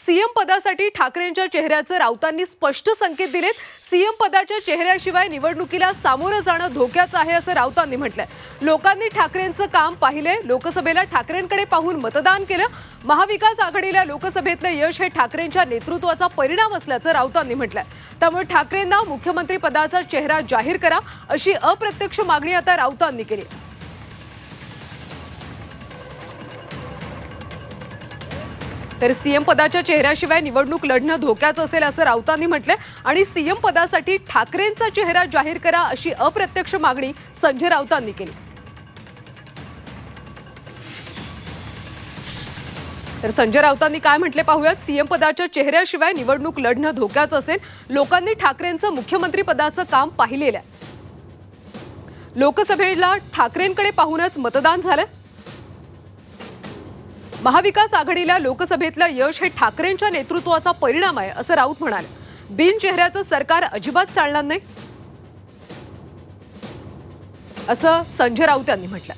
CM पदासाठी ठाकरेंच्या चेहऱ्याचं राऊतांनी स्पष्ट संकेत दिलेत. सीएम पदाच्या चेहऱ्याशिवाय निवडणुकीला सामोरं जाणं धोक्याचं आहे असं राऊतांनी म्हटलंय. लोकांनी ठाकरेंचं काम पाहिलंय. लोकसभेला ठाकरेंकडे पाहून मतदान केलं. महाविकास आघाडीला लोकसभेतलं यश हे ठाकरेंच्या नेतृत्वाचा परिणाम असल्याचं राऊतांनी म्हटलंय. त्यामुळे ठाकरेंना मुख्यमंत्री पदाचा चेहरा जाहीर करा अशी अप्रत्यक्ष मागणी आता राऊतांनी केली. तर सीएम पदाच्या चेहऱ्याशिवाय निवडणूक लढणं धोक्याचं असेल असं राऊतांनी म्हटलंय. आणि सीएम पदासाठी ठाकरेंचा चेहरा जाहीर करा अशी अप्रत्यक्ष मागणी संजय राऊतांनी केली. तर संजय राऊतांनी काय म्हटले पाहूयात? सीएम पदाच्या चेहऱ्याशिवाय निवडणूक लढणं धोक्याचं असेल. लोकांनी ठाकरेंचं मुख्यमंत्री पदाचं काम पाहिलेलं आहे. लोकसभेला ठाकरेंकडे पाहूनच मतदान झालं. महाविकास आघाडीला लोकसभेतलं यश हे ठाकरेंच्या नेतृत्वाचा परिणाम आहे असं राऊत म्हणाले. बिनचेहऱ्याचं सरकार अजिबात चालणार नाही असं संजय राऊत यांनी म्हटलं.